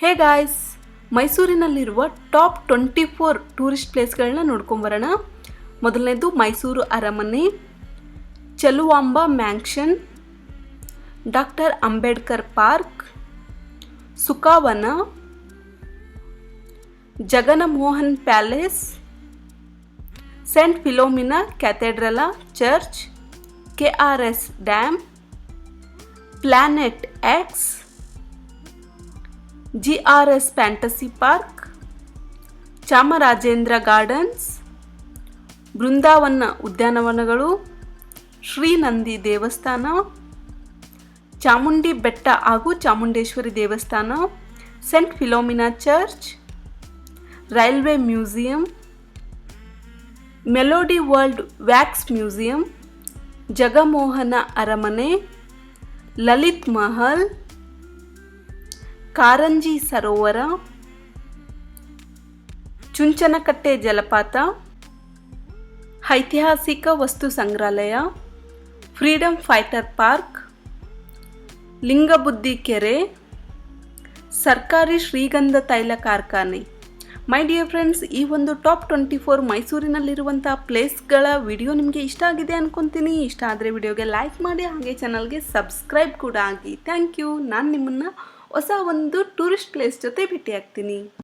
ಹೇ guys ಮೈಸೂರಿನಲ್ಲಿರುವ top twenty four tourist ಪ್ಲೇಸ್ಗಳನ್ನ ನೋಡ್ಕೊಂಬರೋಣ ಮೊದಲನೇದು ಮೈಸೂರು ಅರಮನೆ, Chaluvamba mansion doctor Ambedkar park Sukhavana, Jaganmohan palace saint Philomena cathedral church K R S dam planet X G R S fantasy park, Chamarajendra gardens, Brindavan ಉದ್ಯಾನವನಗಳು, ಶ್ರೀನಂದಿ ದೇವಸ್ಥಾನ, ಚಾಮುಂಡಿ ಬೆಟ್ಟ ಹಾಗೂ ಚಾಮುಂಡೇಶ್ವರಿ ದೇವಸ್ಥಾನ, saint Philomena church, railway museum, melody world wax museum, Jaganmohana ಅರಮನೆ, ಲಲಿತ್ ಮಹಲ್ ಕಾರಂಜಿ ಸರೋವರ, ಚುಂಚನಕಟ್ಟೆ ಜಲಪಾತ, ಐತಿಹಾಸಿಕ ವಸ್ತು ಸಂಗ್ರಹಾಲಯ ಫ್ರೀಡಮ್ ಫೈಟರ್ ಪಾರ್ಕ್, ಲಿಂಗಬುದ್ಧಿ ಕೆರೆ, ಸರ್ಕಾರಿ ಶ್ರೀಗಂಧ ತೈಲ ಕಾರ್ಖಾನೆ. ಮೈ ಡಿಯರ್ ಫ್ರೆಂಡ್ಸ್ ಈ ಒಂದು ಟಾಪ್ ಟ್ವೆಂಟಿ ಫೋರ್ ಮೈಸೂರಿನಲ್ಲಿರುವಂಥ ಪ್ಲೇಸ್ಗಳ ವಿಡಿಯೋ ನಿಮಗೆ ಇಷ್ಟ ಆಗಿದೆ ಅನ್ಕೊತೀನಿ. ಇಷ್ಟ ಆದರೆ ವಿಡಿಯೋಗೆ ಲೈಕ್ ಮಾಡಿ, ಹಾಗೆ ಚಾನಲ್ಗೆ ಸಬ್ಸ್ಕ್ರೈಬ್ ಕೂಡ ಆಗಿ. ಥ್ಯಾಂಕ್ ಯು ನಾನು ನಿಮ್ಮನ್ನು ಹೊಸ ಒಂದು ಟೂರಿಸ್ಟ್ ಪ್ಲೇಸ್ ಜೊತೆ ಭೇಟಿ ಆಗ್ತೀನಿ